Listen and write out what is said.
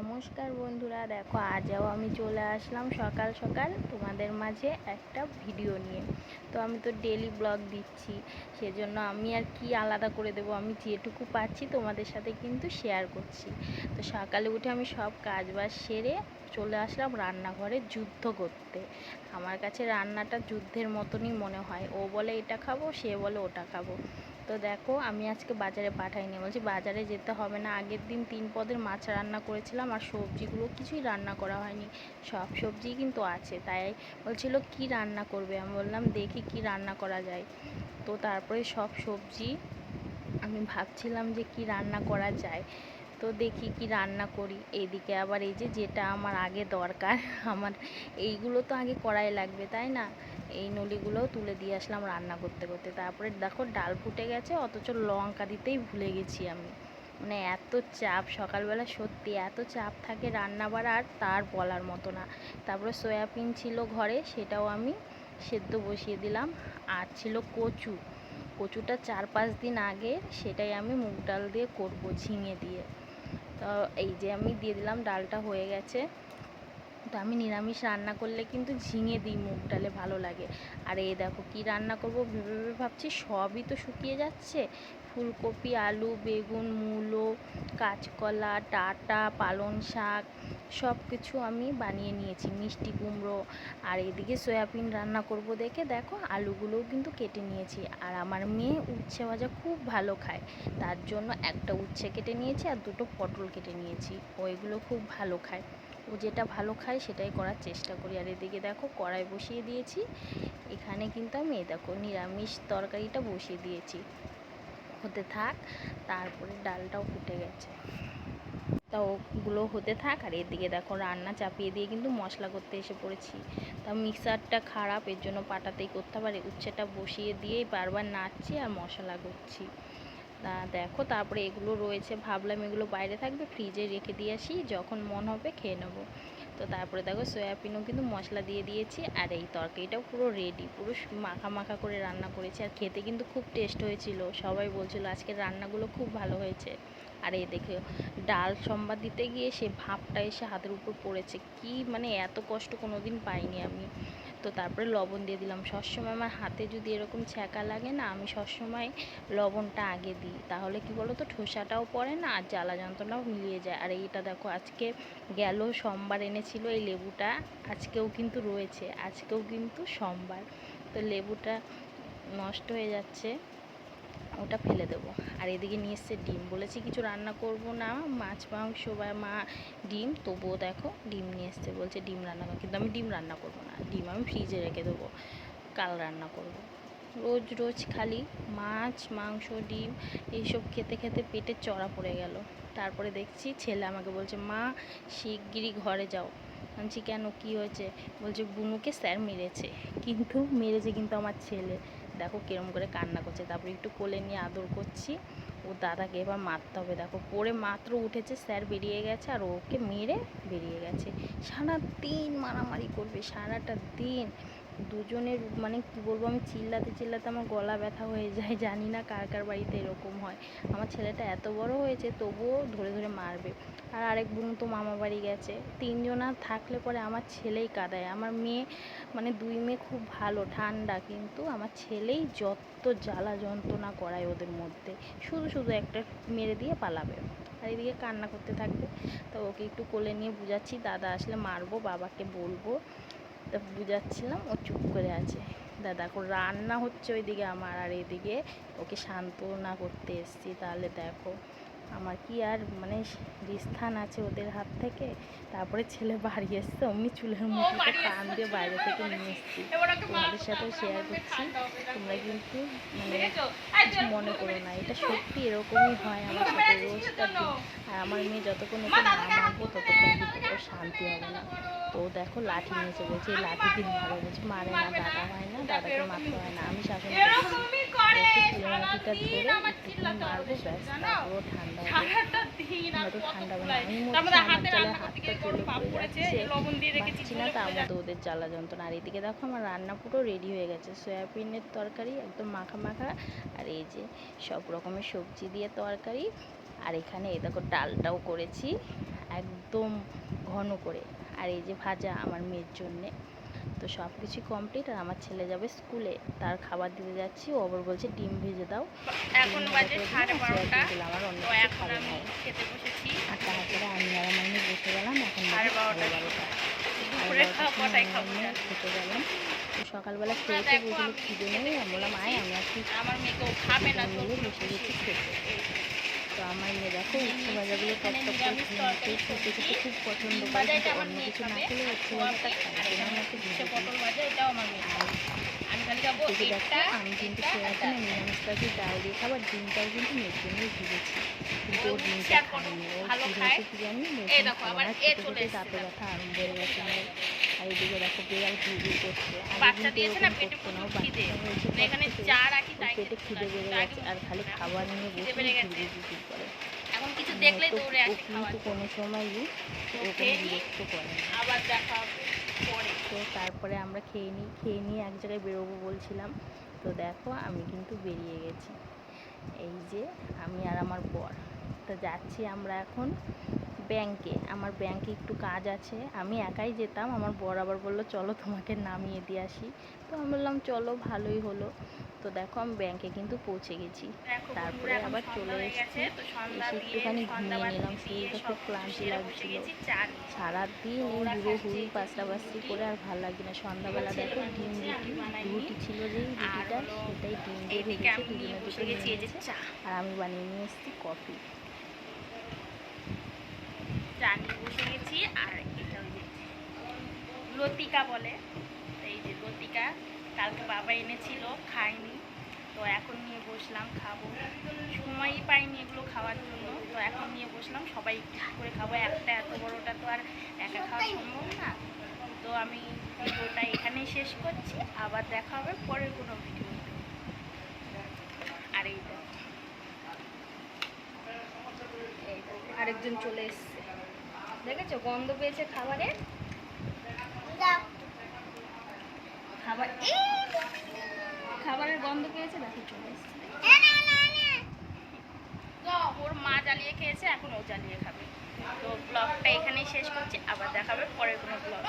নমস্কার বন্ধুরা, দেখো আজও আমি চলে আসলাম সকাল সকাল তোমাদের মাঝে একটা ভিডিও নিয়ে। তো আমি তো ডেলি ব্লগ দিচ্ছি, সেজন্য আমি আর কি আলাদা করে দেবো, আমি যেটুকু পাচ্ছি তোমাদের সাথে কিন্তু শেয়ার করছি। তো সকালে উঠে আমি সব কাজ বাজ সেরে চলে আসলাম রান্নাঘরে যুদ্ধ করতে। আমার কাছে রান্নাটা যুদ্ধের মতনই মনে হয়, ও বলে এটা খাব, সে বলে ওটা খাব। তো দেখো, আমি আজকে বাজারে পাঠাইনি বলছি বাজারে যেতে হবে না। আগের দিন তিন পদের মাছ রান্না করেছিলাম আর সবজিগুলো কিছুই রান্না করা হয়নি। সব সবজিই কিন্তু আছে। তাই বলছিল, কি রান্না করবে? আমি বললাম, দেখি কি রান্না করা যায়। তো তারপরে সব সবজি, আমি ভাবছিলাম যে কি রান্না করা যায়। তো দেখি কি রান্না করি। এদিকে আবার এই যে যেটা আমার আগে দরকার, আমার এইগুলো তো আগে করাই লাগবে, তাই না? এই নলিগুলোও তুলে দিয়ে আসলাম রান্না করতে করতে। তারপরে দেখো ডাল ফুটে গেছে, অথচ লঙ্কা দিতেই ভুলে গেছি আমি। মানে এত চাপ সকালবেলা, সত্যি এত চাপ থাকে রান্না বাড়ার তার বলার মতো না। তারপরে সয়াবিন ছিল ঘরে, সেটাও আমি সেদ্ধ বসিয়ে দিলাম। আর ছিল কচু। কচুটা চার পাঁচ দিন আগে সেটাই আমি মুগ ডাল দিয়ে করব ঝিঙে দিয়ে। তো এই যে আমি দিয়ে দিলাম, ডালটা হয়ে গেছে। তো আমি নিরামিষ রান্না করলে কিন্তু ঝিঙে দিই মুগ ডালে ভালো লাগে। আর এই দেখো কি রান্না করব ভেবে ভেবে ভাবছি, সবই তো শুকিয়ে যাচ্ছে। ফুলকপি, আলু, বেগুন, মূলো, কাঁচকলা, ডাঁটা, পালং শাক সব কিছু আমি বানিয়ে নিয়েছি। মিষ্টি কুমড়ো আর এদিকে সয়াবিন রান্না করব দেখে দেখো আলুগুলোও কিন্তু কেটে নিয়েছি। আর আমার মেয়ে উচ্ছে ভাজা খুব ভালো খায়। তার জন্য একটা উচ্ছে কেটে নিয়েছি আর দুটো পটল কেটে নিয়েছি। ওইগুলো খুব ভালো খায়। ও যেটা ভালো খায় সেটাই করার চেষ্টা করি। আর এদিকে দেখো কড়াই বসিয়ে দিয়েছি। এখানে কিন্তু আমি দেখো নিরামিষ তরকারিটা বসিয়ে দিয়েছি। হতে থাক, তারপরে ডালটাও ফুটে গেছে। তা ওগুলো হতে থাক, আর এদিকে দেখো রান্না চাপিয়ে দিয়ে কিন্তু মশলা করতে এসে পড়েছি। তা মিক্সারটা খারাপ, এর জন্য পাটাতেই করতে পারে উচ্ছেটা বসিয়ে দিয়ে বারবার নাড়ছি আর মশলা করছি। দেখো, তারপরে এগুলো রয়েছে। ভাবলাম এগুলো বাইরে থাকবে, ফ্রিজে রেখে দিয়ে আসি, যখন মন হবে খেয়ে নেব। তো তারপরে দেখো, সয়াবিনও কিন্তু মশলা দিয়ে দিয়েছি, আর এই তরকারিটাও পুরো রেডি পুরো মাখা মাখা করে রান্না করেছি। আর খেতে কিন্তু খুব টেস্ট হয়েছিল। সবাই বলছিল আজকের রান্নাগুলো খুব ভালো হয়েছে। আর এই দেখে, ডাল সম্বাদ দিতে গিয়ে সে ভাপটা এসে হাতের উপর পড়েছে। কি মানে এত কষ্ট কোনো দিন পাইনি আমি। তো তারপরে লবণ দিয়ে দিলাম। সবসময় আমার হাতে যদি এরকম ছ্যাঁকা লাগে না, আমি সবসময় লবণটা আগে দিই। তাহলে কি বলো তো ঠোসাটাও পড়ে না আর জ্বালা যন্ত্রণাও মিলিয়ে যায়। আর এইটা দেখো, আজকে গেল সোমবার এনেছিল এই লেবুটা। আজকেও কিন্তু রয়েছে, আজকেও কিন্তু সোমবার। তো লেবুটা নষ্ট হয়ে যাচ্ছে। ওটা ফেলে দেবো। আর এদিকে নিয়ে এসছে ডিম। বলেছি কিছু রান্না করব না। মাছ, মাংস বা মা ডিম। তবুও দেখো ডিম নিয়ে এসছে। বলছে ডিম রান্না করো। কিন্তু আমি ডিম রান্না করব না। ডিম আমি ফ্রিজে রেখে দেবো। কাল রান্না করব। রোজ রোজ খালি মাছ, মাংস, ডিম এইসব খেতে খেতে পেটে চড়া পড়ে গেল। তারপরে দেখছি ছেলে আমাকে বলছে, মা, শিগগিরই ঘরে যাও। বলছি, কেন? কি হয়েছে? বলছে, বুনুকে স্যার মেরেছে। কিন্তু মেরেছে কিন্তু আমার ছেলে। দেখো কিরম করে কান্না করছে। তারপরে একটু কোলে নিয়ে আদর করছি। ও দাদাকে এবার মারতে হবে। দেখো পরে মাত্র উঠেছে, স্যার বেরিয়ে গেছে আর ওকে মেরে বেরিয়ে গেছে। সারা দিন মারামারি করবে, সারাটা দিন। দুজনের মানে কি বলব, আমি চিল্লাতে চিল্লাতে আমার গলা ব্যথা হয়ে যায়, জানি না কার কার বাড়িতে এরকম হয়। আমার ছেলেটা এত বড় হয়েছে, তবুও ধরে ধরে মারবে। আর আরেক বোন তো মামা বাড়ি গেছে। তিনজনা থাকলে পরে আমার ছেলেই কাঁদায়। আমার মেয়ে মানে দুই মেয়ে খুব ভালো, ঠান্ডা, কিন্তু আমার ছেলেই যত জ্বালা যন্ত্রণা করায় ওদের মধ্যে। শুধু শুধু একটা মেরে দিয়ে পালাবে। আর এদিকে কান্না করতে থাকবে। তো ওকে একটু কোলে নিয়ে বুঝাচ্ছি, দাদা আসলে মারবো, বাবাকে বলব। তা বুঝাচ্ছিলাম ও চুপ করে আছে। দাদা এখন রান্না হচ্ছে ওইদিকে আমার আর এদিকে ওকে সান্ত্বনা করতে এসছি। তাহলে দেখো আমার কি আর মানে স্থান আছে ওদের হাত থেকে? তারপরে ছেলে বাড়ি এসছে অমনি চুলের মুখে টান দিয়ে বাইরে থেকে নিয়ে এসছি। তোমাদের সাথেও শেয়ার করছি। তোমরা কিন্তু মানে কিছু মনে করো না এটা সত্যি এরকমই হয় আমার সাথে রোজটা আর আমার মেয়ে যতক্ষণ ওকে না মারবো শান্তি হবে না। তো দেখো লাঠি নিয়েছে বলছে এই লাঠি দিন ভালো বলছে মারে না দাদা হয় না দাদাকে মারতে হয় না। আমি শাসন মনে ওদের জ্বালা যন্ত্রণা। আর এদিকে দেখো আমার রান্না পুরো রেডি হয়ে গেছে। সয়াবিনের তরকারি একদম মাখা মাখা। আর এই যে সব রকমের সবজি দিয়ে তরকারি। আর এখানে এই দেখো ডালটাও করেছি। একদম ঘন করে। আর এই যে ভাজা আমার মেয়ের জন্যে। তো সব কিছু কমপ্লিট আর আমার ছেলে যাবে স্কুলে তার খাবার দিতে যাচ্ছি। ও আবার বলছে ডিম ভেজে দাও। এখন বাজে সাড়ে বারোটা। আমার অন্য এখন আমি খেতে বসেছি। আর তারপরে আমি আর আমার মেয়ে বসে গেলাম। এখন সাড়ে বারোটা। দুপুরে খাব খেতে গেলাম। তো সকালবেলা খেয়েছে বুঝলো খিদে নেই। আমি বললাম আয় আমি আমার মেয়েকেও খাবে না বসে গেছি খেতে। তো আমার মেয়ে দেখো উচ্ছে ভাজাগুলো এখানে টক করে খেতে খেতে খুব পছন্দ করে কিন্তু অন্য কিছু না খেলে উচ্ছে ভাজাটা না আমাকে দেখো আমি কিন্তু এটা, সেরকম এটা। নিরামিষটা দিয়ে ডাল দিয়ে খাবার ডিমটাও কিন্তু মেয়ের জন্যই ভিজেছি। কিন্তু ও ডিমটা খায়নি ও কি জানি খেতে খেতে দাঁতে ব্যথা আরম্ভ হয়ে গেছে আমার। আর এদিকে দেখো বিড়াল ঘুরঘুর করছে। বাচ্চা দিয়েছে না পেটে প্রচুর খিদে। পর এখানে চা রাখি তাই পেটে খিদে বেড়ে গেছে। আর খালি খাবার নিয়ে বসে। ঘুরঘুর করে। এখন কিছু মানে দেখলেই তো দৌড়ে আসি খাওয়ার কিন্তু কোনো সময়ই নিই। বিরক্ত করে আবার দেখা হবে পরে। তো তারপরে আমরা খেয়ে নিই খেয়ে নিয়ে এক জায়গায় বেরোবো বলছিলাম। তো দেখো আমি কিন্তু বেরিয়ে গেছি। এই যে আমি আর আমার বর। তো যাচ্ছি আমরা এখন ব্যাংকে আমার ব্যাংকে একটু কাজ আছে। আমি একাই যেতাম আমার বর আবার বলল চলো তোমাকে নামিয়ে দিয়ে আসি। তো আমি বললাম চলো ভালোই হলো। তো দেখো আমি ব্যাংকে কিন্তু পৌঁছে গেছি। তারপরে আবার চলে এসেছি। এসে একটুখানি ঘুমিয়ে নিলাম শরীরটা খুব ক্লান্তি লাগছিল। সারাদিন এই ঘুরি একটু পাঁচটাবাস্তি করে আর ভালো লাগছে না। সন্ধ্যাবেলা দেখো ডিম রুটি রুটি ছিল আর রুটিটা সেটাই ডিম দিয়ে ভেজেছে দুজনে দুটো যে আর আমি বানিয়ে নিয়ে এসেছি কফি। চা নিয়ে বসে গেছি, আর এটা ওই যে লতিকা বলে। এই যে লতিকা, কালকে বাবা এনেছিল খাইনি তো এখন নিয়ে বসলাম, খাব। সময়ই পাইনি এগুলো খাওয়ার জন্য। তো এখন নিয়ে বসলাম, সবাই একটু করে খাব? একটা এত বড়টা তো আর একা খাওয়া সম্ভব না। তো আমি ভিডিওটা এখানেই শেষ করছি, আবার দেখা হবে পরের কোনো ভিডিওতে আর এই দেখো। এই আরেকজন চলে এসছে। দেখেছ? গন্ধ পেয়েছে খাবারে? খাবার খাবারের গন্ধ পেয়েছে? দেখো চলে ওর মা জ্বালিয়ে খেয়েছে এখন ও জ্বালিয়ে খাবে। তো ব্লগটা এখানেই শেষ করছি আবার দেখাবে পরের কোনো ব্লগ